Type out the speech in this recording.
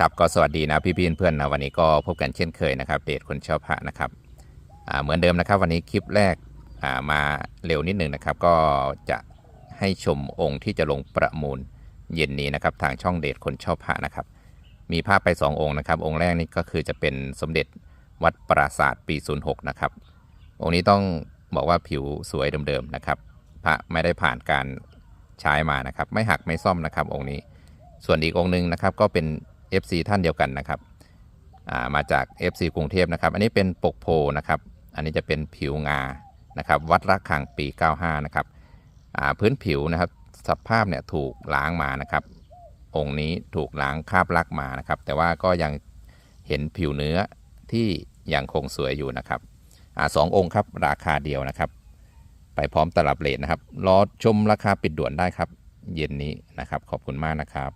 ครับก็สวัสดีนะพี่พี่เพื่อนนะวันนี้ก็พบกันเช่นเคยนะครับ เดทคนชอบพระนะครับเหมือนเดิมนะครับวันนี้คลิปแรกมาเร็วนิดหนึ่งนะครับ ก็จะให้ชมองค์ที่จะลงประมูลเย็นนี้นะครับ ทางช่องเดทคนชอบพระนะครับ มีภาพไป 2 องค์นะครับ องค์แรกนี่ก็คือจะเป็นสมเด็จวัดปราศาสตร์ปี 06 นะครับ องค์นี้ต้องบอกว่าผิวสวยเดิมๆนะครับพระไม่ได้ผ่านการใช้มานะครับ ไม่หักไม่ซ่อมนะครับองค์นี้ ส่วนอีกองค์หนึงนะครับก็เป็น FC ท่านเดียวกันนะครับามาจาก FC กรุงเทพนะครับ อันนี้เป็นปกโพนะครับ อันนี้จะเป็นผิวงานะครับ วัดระฆังปี 95 นะครับพื้นผิวนะครับสภาพเนี่ยถูกล้างมานะครับ องค์นี้ถูกล้างคราบลักมานะครับ แต่ว่าก็ยังเห็นผิวเนื้อที่ยังคงสวยอยู่นะครับอสององค์ครับราคาเดียวนะครับ ไปพร้อมตลับเลทนะครับ รอชมราคาปิดด่วนได้ครับ เย็นนี้นะครับ ขอบคุณมากนะครับ